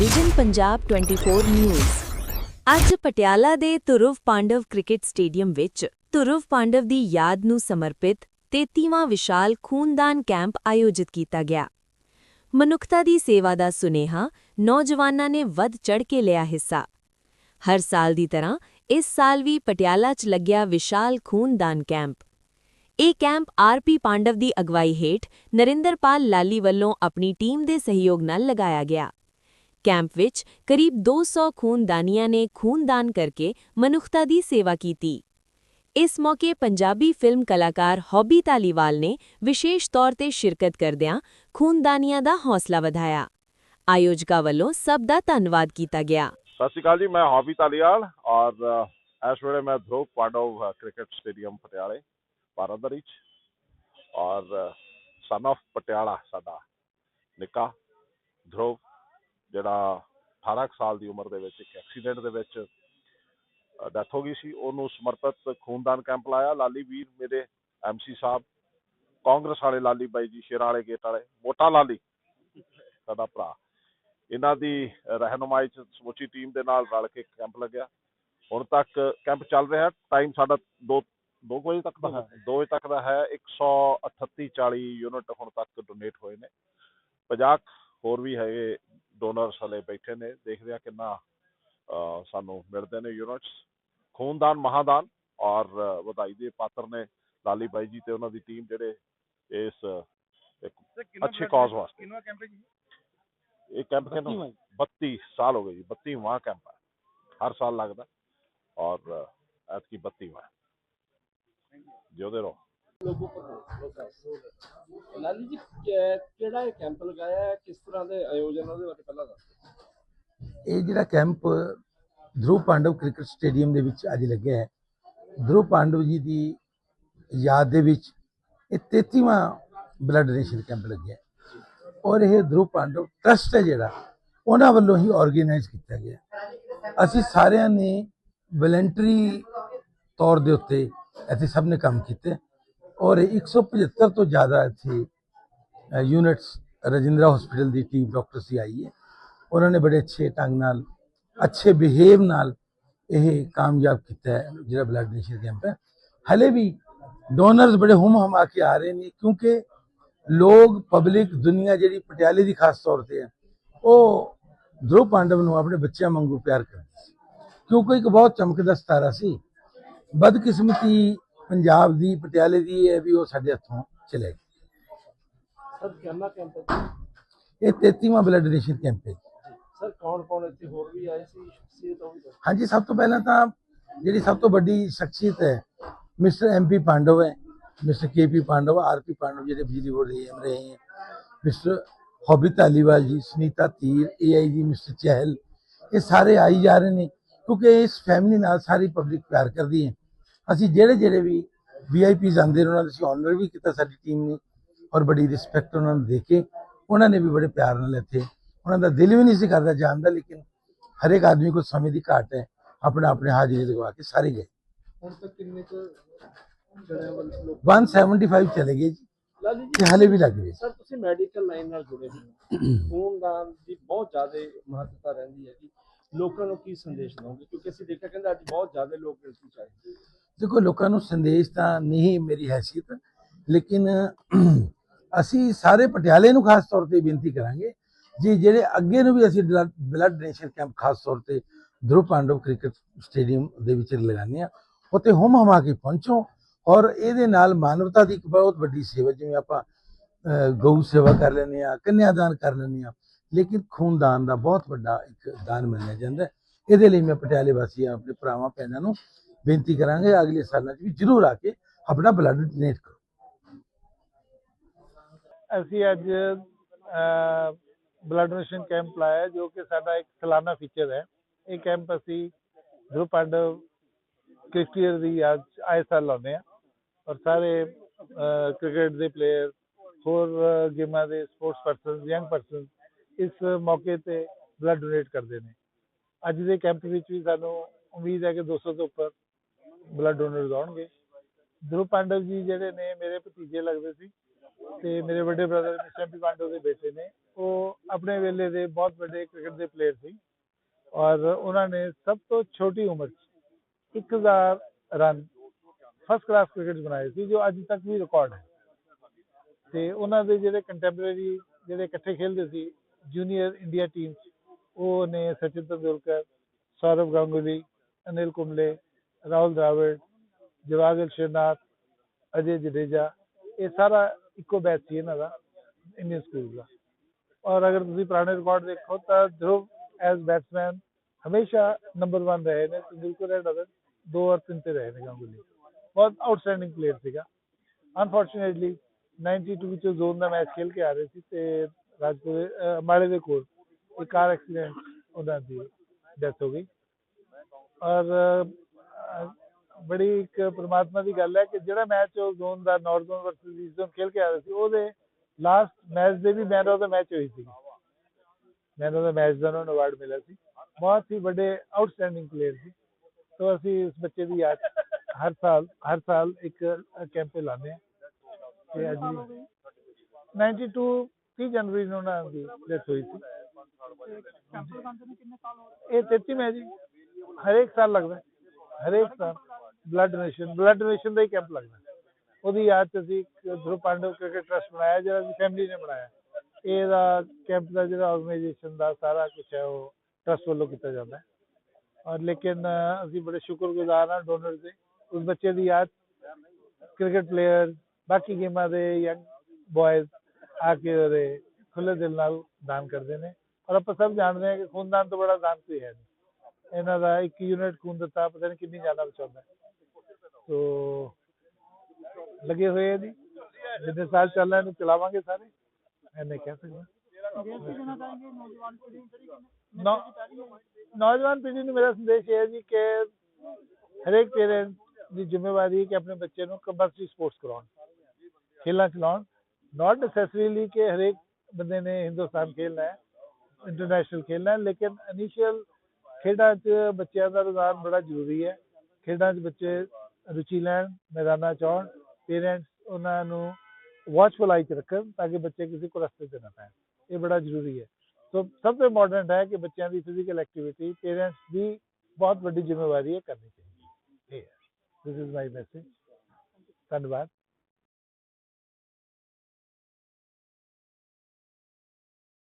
Vision Punjab 24 news ਅੱਜ ਪਟਿਆਲਾ ਦੇ ਧੁਰਵ Pandav cricket stadium ਵਿੱਚ ਧੁਰਵ ਪਾਂਡਵ ਦੀ ਯਾਦ ਨੂੰ ਸਮਰਪਿਤ 33ਵਾਂ ਵਿਸ਼ਾਲ ਖੂਨਦਾਨ ਕੈਂਪ ਆਯੋਜਿਤ ਕੀਤਾ ਗਿਆ। ਮਨੁੱਖਤਾ ਦੀ ਸੇਵਾ ਦਾ ਸੁਨੇਹਾ ਨੌਜਵਾਨਾਂ ਨੇ ਵੱਧ ਚੜ੍ਹ ਕੇ ਲਿਆ ਹਿੱਸਾ। ਹਰ ਸਾਲ ਦੀ ਤਰ੍ਹਾਂ ਇਸ ਸਾਲ ਵੀ ਪਟਿਆਲਾ 'ਚ ਲੱਗਿਆ ਵਿਸ਼ਾਲ ਖੂਨਦਾਨ ਕੈਂਪ। ਇਹ ਕੈਂਪ ਆਰਪੀ ਪਾਂਡਵ ਦੀ ਅਗਵਾਈ ਹੇਠ ਨਰਿੰਦਰਪਾਲ ਲਾਲੀ ਵੱਲੋਂ ਆਪਣੀ ਟੀਮ ਦੇ ਸਹਿਯੋਗ ਨਾਲ ਲਗਾਇਆ ਗਿਆ। ਕੈਂਪ ਵਿੱਚ ਕਰੀਬ 200 ਖੂਨਦਾਨੀਆਂ ਨੇ ਖੂਨਦਾਨ ਕਰਕੇ ਮਨੁੱਖਤਾ ਦੀ ਸੇਵਾ ਕੀਤੀ ਇਸ ਮੌਕੇ ਪੰਜਾਬੀ ਫਿਲਮ ਕਲਾਕਾਰ ਹੌਬੀ ਧਾਲੀਵਾਲ ਨੇ ਵਿਸ਼ੇਸ਼ ਤੌਰ ਤੇ ਸ਼ਿਰਕਤ ਕਰਦਿਆਂ ਖੂਨਦਾਨੀਆਂ ਦਾ ਹੌਸਲਾ ਵਧਾਇਆ ਆਯੋਜਕਾਂ ਵੱਲੋਂ ਸਭ ਦਾ ਧੰਨਵਾਦ ਕੀਤਾ ਗਿਆ ਸਤਿ ਸ਼੍ਰੀ ਅਕਾਲ ਜੀ ਮੈਂ ਹੌਬੀ ਤਾਲੀਵਾਲ ਔਰ ਅ, ਇਸ ਵੇਲੇ ਮੈਂ ਧਰੁਵ ਪਾਂਡਵ ਅ, ਕ੍ਰਿਕਟ ਸਟੇਡੀਅਮ ਪਟਿਆਲੇ ਭਾਰਤ ਦੇ ਵਿੱਚ ਔਰ ਸਨ of ਪਟਿਆਲਾ ਸਾਡਾ ਨਿੱਕਾ ਧਰੁਵ ਜਿਹੜਾ 18 ਕੁ ਸਾਲ ਦੀ ਉਮਰ ਦੇ ਵਿੱਚ ਇੱਕ ਐਕਸੀਡੈਂਟ ਦੇ ਵਿੱਚ ਡੈਥ ਹੋ ਗਈ ਸੀ। ਉਹਨੂੰ ਸਮਰਪਿਤ ਖੂਨਦਾਨ ਕੈਂਪ ਲਾਇਆ। ਲਾਲੀ ਵੀਰ ਮੇਰੇ ਐਮਸੀ ਸਾਹਿਬ, ਕਾਂਗਰਸ ਵਾਲੇ ਲਾਲੀ ਬਾਈ ਜੀ, ਸ਼ੇਰਾਂ ਵਾਲੇ ਗੇਟ ਵਾਲੇ, ਮੋਟਾ ਲਾਲੀ, ਸਾਡਾ ਭਰਾ। ਇਹਨਾਂ ਦੀ ਰਹਿਨੁਮਾਈ ਚ ਸਮੁੱਚੀ ਟੀਮ ਦੇ ਨਾਲ ਰਲ ਕੇ ਕੈਂਪ ਲੱਗਿਆ। ਹੁਣ ਤੱਕ ਕੈਂਪ ਚੱਲ ਰਿਹਾ। ਟਾਈਮ ਸਾਡਾ 2 2 ਵਜੇ ਤੱਕ ਦਾ ਹੈ। 2 ਵਜੇ ਤੱਕ ਦਾ ਹੈ। 138 40 ਯੂਨਿਟ ਹੁਣ ਤੱਕ ਡੋਨੇਟ ਹੋਏ ਨੇ। 50 ਹੋਰ ਵੀ ਹੈਗੇ ਡੋਨਰਸ ਹਲੇ ਬੈਠੇ ਨੇ ਦੇਖਦੇ ਆ ਕਿੰਨਾ ਸਾਨੂੰ ਮਿਲਦੇ ਨੇ ਯੂਨਿਟਸ ਖੂਨਦਾਨ ਮਹਾਦਾਨ ਔਰ ਵਧਾਈ ਦੇ ਪਾਤਰ ਨੇ ਲਾਲੀ ਬਾਈ ਜੀ ਤੇ ਉਹਨਾਂ ਦੀ ਟੀਮ ਜਿਹੜੇ ਇਸ ਇੱਕ ਅੱਛੇ ਕਾਜ਼ ਵਾਸਤੇ। ਕਿੰਨਾ ਕੈਂਪ ਜੀ? ਇਹ ਕੈਂਪ ਕਿੰਨਾ 32 ਸਾਲ ਹੋ ਗਏ ਜੀ 32ਵਾਂ ਕੈਂਪ ਹੈ। ਹਰ ਸਾਲ ਲੱਗਦਾ ਔਰ ਐਤਕੀ 32ਵਾਂ ਜਿਉਦੇ ਰਹੋ। ਲਾਲੀ ਜੀ ਕਿਹੜਾ ਇਹ ਕੈਂਪ ਲਗਾਇਆ ਹੈ? ਕਿਸ ਤਰ੍ਹਾਂ ਦੇ ਆਯੋਜਨ ਉਹਦੇ ਬਾਰੇ ਪਹਿਲਾਂ ਦੱਸੋ ਇਹ ਜਿਹੜਾ camp Dhruv Pandav cricket stadium ਦੇ ਵਿੱਚ ਅੱਜ ਲੱਗਿਆ ਹੈ। ਧਰੁਵ ਪਾਂਡਵ ਜੀ ਦੀ ਯਾਦ ਦੇ ਵਿੱਚ ਇਹ 33ਵਾਂ ਬਲੱਡ ਡੋਨੇਸ਼ਨ ਕੈਂਪ ਲੱਗਿਆ ਔਰ ਇਹ ਧਰੁਵ ਪਾਂਡਵ ਟਰਸਟ ਹੈ ਜਿਹੜਾ, ਉਹਨਾਂ ਵੱਲੋਂ ਹੀ ਆਰਗੇਨਾਈਜ਼ ਕੀਤਾ ਗਿਆ ਅਸੀਂ ਸਾਰਿਆਂ ਨੇ ਵਲੰਟਰੀ ਤੌਰ ਦੇ ਉੱਤੇ ਇੱਥੇ ਸਭ ਨੇ ਕੰਮ ਕੀਤੇ ਔਰ 175 ਤੋਂ ਜ਼ਿਆਦਾ ਇੱਥੇ ਯੂਨਿਟਸ ਰਜਿੰਦਰਾ ਹਸਪੀਟਲ ਦੀ ਟੀਮ ਡਾਕਟਰ ਸੀ ਆਈ ਹੈ। ਉਹਨਾਂ ਨੇ ਬੜੇ ਅੱਛੇ ਢੰਗ ਨਾਲ, ਅੱਛੇ ਬਿਹੇਵ ਨਾਲ ਇਹ ਕਾਮਯਾਬ ਕੀਤਾ ਹੈ, ਜਿਹੜਾ ਬਲੱਡ ਡੋਨੇਸ਼ਨ ਕੈਂਪ ਹੈ। ਹਲੇ ਵੀ ਡੋਨਰਸ ਬੜੇ ਹੁਮ ਹਮਾ ਕੇ ਆ ਰਹੇ ਨੇ, ਕਿਉਂਕਿ ਲੋਕ ਪਬਲਿਕ ਦੁਨੀਆ ਜਿਹੜੀ ਪਟਿਆਲੇ ਦੀ ਖਾਸ ਤੌਰ ਤੇ ਹੈ, ਉਹ ਧਰੁਵ ਪਾਂਡਵ ਨੂੰ ਆਪਣੇ ਬੱਚਿਆਂ ਵਾਂਗੂ ਪਿਆਰ ਕਰਦੀ ਸੀ। ਕਿਉਂਕਿ ਇੱਕ ਬਹੁਤ ਚਮਕਦਾ ਸਤਾਰਾ ਸੀ। ਬਦਕਿਸਮਤੀ ਪੰਜਾਬ ਦੀ ਪਟਿਆਲੇ ਦੀ ਇਹ ਵੀ ਉਹ ਸਾਡੇ ਹੱਥੋਂ ਚਲੇ ਗਈ ਇਹ 33ਵਾਂ ਬਲੱਡ ਡੋਨੇਸ਼ਨ ਕੈਂਪ ਹੈ ਸਰ ਕੌਣ ਕੌਣ ਇੱਥੇ ਹੋਰ ਵੀ ਆਏ ਸੀ? ਸ਼ਖਸੀਅਤ ਉਹ ਵੀ ਹਾਂਜੀ ਸਭ ਤੋਂ ਪਹਿਲਾਂ ਤਾਂ ਜਿਹੜੀ ਸਭ ਤੋਂ ਵੱਡੀ ਸ਼ਖਸੀਅਤ ਹੈ ਮਿਸਟਰ ਐਮਪੀ ਪਾਂਡਵ ਹੈ। Mister KP Pandav RP Pandav ਜਿਹੜੇ ਬਿਜਲੀ ਬੋਰਡ ਦੇ ਐਮ ਰਹੇ ਮਿਸਟਰ ਹੌਬੀ ਤਾਲੀਵਾਲ ਜੀ ਸੁਨੀਤਾ ਤੀਰ ਏਆਈਜੀ ਮਿਸਟਰ ਚਹਿਲ ਇਹ ਸਾਰੇ ਆਈ ਜਾ ਰਹੇ ਨੇ ਕਿਉਂਕਿ ਇਸ ਫੈਮਿਲੀ ਨਾਲ ਸਾਰੀ ਪਬਲਿਕ ਪਿਆਰ ਕਰਦੀ ਹੈ। ਅਸੀਂ ਜਿਹੜੇ ਜਿਹੜੇ ਵੀ ਵੀਆਈਪੀਜ਼ ਆਉਂਦੇ ਨੇ ਉਹਨਾਂ ਦਾ ਅਸੀਂ ਆਨਰ ਵੀ ਕੀਤਾ ਸਾਡੀ ਟੀਮ ਨੇ ਔਰ ਬੜੀ ਰਿਸਪੈਕਟ ਉਹਨਾਂ ਨੂੰ ਦੇ ਕੇ ਉਹਨਾਂ ਨੇ ਵੀ ਬੜੇ ਪਿਆਰ ਨਾਲ ਇੱਥੇ ਉਹਨਾਂ ਦਾ ਦਿਲ ਵੀ ਨਹੀਂ ਸੀ ਕਰਦਾ ਜਾਣ ਦਾ ਲੇਕਿਨ ਹਰ ਇੱਕ ਆਦਮੀ ਕੋਲ ਸਮੇਂ ਦੀ ਘਾਟ ਹੈ ਆਪਣਾ ਆਪਣੇ ਹਾਜ਼ਰੀ ਲਗਵਾ ਕੇ ਸਾਰੇ ਗਏ। ਹੁਣ ਤੱਕ ਕਿੰਨੇ ਕੁ ਜਣਿਆਂ ਵੱਲ ਲੋਕ 175 ਚਲੇ ਗਏ ਜੀ। ਲਾਲੀ ਜੀ ਹਲੇ ਵੀ ਲੱਗ ਰਹੇ। ਸਰ ਤੁਸੀਂ ਮੈਡੀਕਲ ਲਾਈਨ ਨਾਲ ਜੁੜੇ ਹੋ ਖੂਨਦਾਨ ਦੀ ਬਹੁਤ ਜ਼ਿਆਦਾ ਮਹੱਤਤਾ ਰਹਿੰਦੀ ਹੈ ਕਿ ਲੋਕਾਂ ਨੂੰ ਕੀ ਸੰਦੇਸ਼ ਦਵੋਗੇ ਕਿਉਂਕਿ ਅਸੀਂ ਦੇਖਿਆ ਕਹਿੰਦੇ ਅੱਜ ਬਹੁਤ ਜ਼ਿਆਦਾ ਲੋਕ ਇਸ ਵਿੱਚ ਆਏ ਦੇਖੋ, ਲੋਕਾਂ ਨੂੰ ਸੰਦੇਸ਼ ਤਾਂ ਨਹੀਂ ਮੇਰੀ ਹੈਸੀਅਤ, ਲੇਕਿਨ ਅਸੀਂ ਸਾਰੇ ਪਟਿਆਲੇ ਨੂੰ ਖਾਸ ਤੌਰ ਤੇ ਬੇਨਤੀ ਕਰਾਂਗੇ ਜੀ, ਜਿਹੜੇ ਅੱਗੇ ਨੂੰ ਵੀ ਅਸੀਂ ਬਲੱਡ ਡੋਨੇਸ਼ਨ ਕੈਂਪ ਖਾਸ ਤੌਰ ਤੇ ਧਰੁਵ ਪਾਂਡਵ ਕ੍ਰਿਕਟ ਸਟੇਡੀਅਮ ਦੇ ਵਿੱਚ ਲਗਾਉਂਦੇ ਆ ਉੱਥੇ ਹੁਮ ਹਮਾ ਕੇ ਪਹੁੰਚੋ ਔਰ ਇਹਦੇ ਨਾਲ ਮਾਨਵਤਾ ਦੀ ਇੱਕ ਬਹੁਤ ਵੱਡੀ ਸੇਵਾ, ਜਿਵੇਂ ਆਪਾਂ ਗਊ ਸੇਵਾ ਕਰ ਲੈਂਦੇ ਆ ਕੰਨਿਆਦਾਨ ਕਰ ਲੈਂਦੇ ਆ ਲੇਕਿਨ ਖੂਨਦਾਨ ਦਾ ਬਹੁਤ ਵੱਡਾ ਇੱਕ ਦਾਨ ਮੰਨਿਆ ਜਾਂਦਾ ਇਹਦੇ ਲਈ ਮੈਂ ਪਟਿਆਲੇ ਵਾਸੀਆਂ, ਆਪਣੇ ਭਰਾਵਾਂ, ਭੈਣਾਂ ਨੂੰ ਬੇਨਤੀ ਕਰਾਂਗੇ ਅਗਲੇ ਸਾਲਾਂ 'ਚ ਵੀ ਜ਼ਰੂਰ ਆ ਕੇ ਆਪਣਾ ਬਲੱਡ ਡੋਨੇਟ ਕਰੋ। ਅਸੀਂ ਅੱਜ ਬਲੱਡ ਡੋਨੇਸ਼ਨ ਕੈਂਪ ਲਾਇਆ ਜੋ ਕਿ ਸਾਡਾ ਇੱਕ ਸਾਲਾਨਾ ਫੀਚਰ ਹੈ। ਇਹ ਕੈਂਪ ਅਸੀਂ ਧਰੁਵ ਪਾਂਡਵ ਕ੍ਰਿਕਟਰ ਦੀ ਯਾਦ ਆਏ ਸਾਲ ਲਾਉਂਦੇ ਆ ਔਰ ਸਾਰੇ ਕ੍ਰਿਕਟ ਦੇ ਪਲੇਅਰ ਹੋਰ ਗੇਮਾਂ ਦੇ ਸਪੋਰਟਸ ਪਰਸਨ ਯੰਗ ਪਰਸਨ ਇਸ ਮੌਕੇ ਤੇ ਬਲੱਡ ਡੋਨੇਟ ਕਰਦੇ ਨੇ। ਅੱਜ ਦੇ ਕੈਂਪ ਵਿੱਚ ਵੀ ਸਾਨੂੰ ਉਮੀਦ ਹੈ ਕਿ 200 ਤੋਂ ਉੱਪਰ ਬਲੱਡ ਡੋਨਰਸ ਆਉਣਗੇ ਧਰੁਵ ਪਾਂਡਵ ਜੀ ਜਿਹੜੇ ਨੇ, ਮੇਰੇ ਭਤੀਜੇ ਲੱਗਦੇ ਸੀ ਤੇ ਮੇਰੇ ਵੱਡੇ ਬ੍ਰਦਰ ਮਿਸਟਰ ਐਮਪੀ ਪਾਂਡੋ ਦੇ ਬੇਟੇ ਨੇ। ਉਹ ਆਪਣੇ ਵੇਲੇ ਦੇ ਬਹੁਤ ਵੱਡੇ ਕ੍ਰਿਕਟ ਦੇ ਪਲੇਅਰ ਸੀ ਔਰ ਉਹਨਾਂ ਨੇ ਸਭ ਤੋਂ ਛੋਟੀ ਉਮਰ 'ਚ 1000 ਰਨ ਫਸਟ ਕਲਾਸ ਕ੍ਰਿਕਟ ਬਣਾਏ ਸੀ, ਜੋ ਅੱਜ ਤੱਕ ਵੀ ਰਿਕਾਰਡ ਹੈ। ਤੇ ਉਹਨਾਂ ਦੇ ਜਿਹੜੇ ਕੰਟੈਂਪਰੇਰੀ ਜਿਹੜੇ ਇਕੱਠੇ ਖੇਲਦੇ ਸੀ ਜੂਨੀਅਰ ਇੰਡੀਆ ਟੀਮ ਉਹ ਨੇ ਸਚਿਨ ਤੰਦੁਲਕਰ, ਸੌਰਵ ਗੰਗੂਲੀ ਅਨਿਲ ਕੁੰਬਲੇ, ਰਾਹੁਲ ਦਰਾਵਿਡ ਜਵਾਗਲ ਸ਼੍ਰੀਨਾਥ, ਅਜੇ ਜਡੇਜਾ, ਇਹ ਸਾਰਾ ਇੱਕੋ ਬੈਚ ਸੀ ਇਹਨਾਂ ਦਾ ਇੰਡੀਅਨ ਸਕੂਲ ਦਾ। ਔਰ ਅਗਰ ਤੁਸੀਂ ਪੁਰਾਣੇ ਰਿਕਾਰਡ ਦੇਖੋ ਤਾਂ ਧਰੁਵ ਐਜ਼ ਬੈਟਸਮੈਨ ਹਮੇਸ਼ਾ ਨੰਬਰ 1 ਰਹੇ ਨੇ ਤੰਦੁਲਕਰ ਐਂਡ ਅਦਰ ਦੋ ਔਰ ਤਿੰਨ ਤੇ ਰਹੇ ਨੇ ਗੰਗੂਲੀ। ਬਹੁਤ ਆਊਟਸਟੈਂਡਿੰਗ ਪਲੇਅਰ ਸੀਗਾ। ਅਨਫੋਰਚੂਨੇਟਲੀ 92 ਵਿੱਚ ਜ਼ੋਨ ਦਾ ਮੈਚ ਖੇਲ ਕੇ ਆ ਰਹੇ ਸੀ ਤੇ ਰਾਜਪੁਰ ਮਾੜੇ ਦੇ ਕੋਲ ਇੱਕ ਕਾਰ ਐਕਸੀਡੈਂਟ ਉਹਨਾਂ ਦੀ ਡੈਥ ਹੋ ਗਈ। ਔਰ ਬੜੀ ਇੱਕ ਪ੍ਰਮਾਤਮਾ ਦੀ ਗੱਲ ਹੈ ਕਿ ਜਿਹੜਾ ਮੈਚ ਉਹ ਜ਼ੋਨ ਦਾ ਨਾਰਥਰਨ ਵਰਸਸ ਈਸਟ ਜ਼ੋਨ ਖੇਲ ਕੇ ਆ ਰਹੇ ਸੀ ਉਹਦੇ ਲਾਸਟ ਮੈਚ ਦੇ ਵੀ ਮੈਨ ਆਫ ਦਾ ਮੈਚ ਹੋਈ ਸੀ। ਮੈਨ ਆਫ ਦਾ ਮੈਚ ਦਾ ਉਹਨਾਂ ਨੂੰ ਅਵਾਰਡ ਮਿਲਿਆ ਸੀ। ਬਹੁਤ ਹੀ ਵੱਡੇ ਆਊਟਸਟੈਂਡਿੰਗ ਪਲੇਅਰ ਸੀ। ਤੋਂ ਅਸੀਂ ਇਸ ਬੱਚੇ ਦੀ ਯਾਦ ਹਰ ਸਾਲ ਹਰ ਸਾਲ ਇੱਕ ਕੈਂਪ ਲਾਉਂਦੇ ਹਾਂ। ਤੇ ਅੱਜ ਵੀ 92 30 ਜਨਵਰੀ ਨੂੰ ਉਹਨਾਂ ਦੀ ਡੈਥ ਹੋਈ ਸੀ। ਇਹ 33 ਮੈਂ ਜੀ ਹਰੇਕ ਸਾਲ ਲੱਗਦਾ ਹਰੇਕ ਸਾਲ। ਬਲੱਡ ਡੋਨੇਸ਼ਨ ਬਲੱਡ ਡੋਨੇਸ਼ਨ ਦਾ ਹੀ ਕੈਂਪ ਲੱਗਦਾ ਉਹਦੀ ਯਾਦ 'ਚ ਅਸੀਂ ਇੱਕ ਧਰੁਵ ਪਾਂਡਵ ਕ੍ਰਿਕਟ ਟਰਸਟ ਬਣਾਇਆ, ਜਿਹੜਾ ਅਸੀਂ ਫੈਮਿਲੀ ਨੇ ਬਣਾਇਆ। ਇਹਦਾ ਕੈਂਪ ਦਾ ਜਿਹੜਾ ਆਰਗੇਨਾਈਜੇਸ਼ਨ ਦਾ ਸਾਰਾ ਕੁਝ ਹੈ, ਉਹ ਟਰਸਟ ਵੱਲੋਂ ਕੀਤਾ ਜਾਂਦਾ ਹੈ। ਔਰ ਲੇਕਿਨ ਅਸੀਂ ਬੜੇ ਸ਼ੁਕਰਗੁਜ਼ਾਰ ਹਾਂ ਡੋਨਰ ਦੇ। ਉਸ ਬੱਚੇ ਦੀ ਯਾਦ ਕ੍ਰਿਕਟ ਪਲੇਅਰ ਬਾਕੀ ਗੇਮਾਂ ਦੇ ਯੰਗ ਬॉयਜ਼ ਆ ਕੇ ਉਹਦੇ ਖੁੱਲੇ ਦਿਲ ਨਾਲ ਦਾਨ ਕਰਦੇ ਨੇ। ਔਰ ਆਪਾਂ ਸਭ ਜਾਣਦੇ ਹਾਂ ਕਿ ਖੂਨਦਾਨ ਤੋਂ ਬੜਾ ਦਾਨ ਕੋਈ ਹੈ ਨਹੀਂ। ਇਹਨਾਂ ਦਾ ਇੱਕ ਯੂਨਿਟ ਖੂਨ ਦਿੱਤਾ, ਪਤਾ ਨਹੀਂ ਕਿੰਨੀ ਜਾਨਾਂ ਬਚਾਉਂਦਾ ਸੋ ਲੱਗੇ ਹੋਏ ਆ ਜੀ। ਜਿੰਨੇ ਸਾਲ ਚੱਲਣਾ ਇਹਨੂੰ ਚਲਾਵਾਂਗੇ ਸਾਰੇ। ਐਨੇ ਕਹਿ ਸਕਦਾ। ਨੌਜਵਾਨ ਪੀੜ੍ਹੀ ਨੂੰ ਮੇਰਾ ਸੰਦੇਸ਼ ਇਹ ਹੈ ਜੀ ਕਿ ਹਰੇਕ ਪੇਰੈਂਟ ਦੀ ਜ਼ਿੰਮੇਵਾਰੀ ਹੈ ਕਿ ਆਪਣੇ ਬੱਚੇ ਨੂੰ ਕੰਪਲਸਰੀ ਸਪੋਰਟਸ ਕਰਾਉਣ, ਖੇਲਾਂ ਚਲਾਉਣ ਨਾਟ ਨੈਸੈਸਰੀਲੀ ਕਿ ਹਰੇਕ ਬੰਦੇ ਨੇ ਹਿੰਦੁਸਤਾਨ ਖੇਲਣਾ ਹੈ ਇੰਟਰਨੈਸ਼ਨਲ ਖੇਲਣਾ ਹੈ, ਲੇਕਿਨ ਇਨੀਸ਼ੀਅਲ ਖੇਡਾਂ 'ਚ ਬੱਚਿਆਂ ਦਾ ਰੁਝਾਨ ਬੜਾ ਜ਼ਰੂਰੀ ਹੈ। ਖੇਡਾਂ 'ਚ ਬੱਚੇ ਰੁਚੀ ਲੈਣ, ਮੈਦਾਨਾਂ 'ਚ ਆਉਣ ਪੇਰੈਂਟਸ ਉਹਨਾਂ ਨੂੰ ਵਾਚਫੁਲ ਆਈ 'ਚ ਰੱਖਣ ਤਾਂ ਕਿ ਬੱਚੇ ਕਿਸੇ ਕੋ ਰਸਤੇ 'ਤੇ ਨਾ ਪੈਣ। ਇਹ ਬੜਾ ਜ਼ਰੂਰੀ ਹੈ। ਸੋ ਸਭ ਤੋਂ ਇੰਪੋਰਟੈਂਟ ਹੈ ਕਿ ਬੱਚਿਆਂ ਦੀ ਫਿਜ਼ੀਕਲ ਐਕਟੀਵਿਟੀ ਪੇਰੈਂਟਸ ਦੀ ਬਹੁਤ ਵੱਡੀ ਜ਼ਿੰਮੇਵਾਰੀ ਹੈ ਕਰਨੀ ਚਾਹੀਦੀ ਹੈ। ਹੈ। ਦਿਸ ਇਜ਼ ਮਾਈ ਮੈਸੇਜ ਧੰਨਵਾਦ।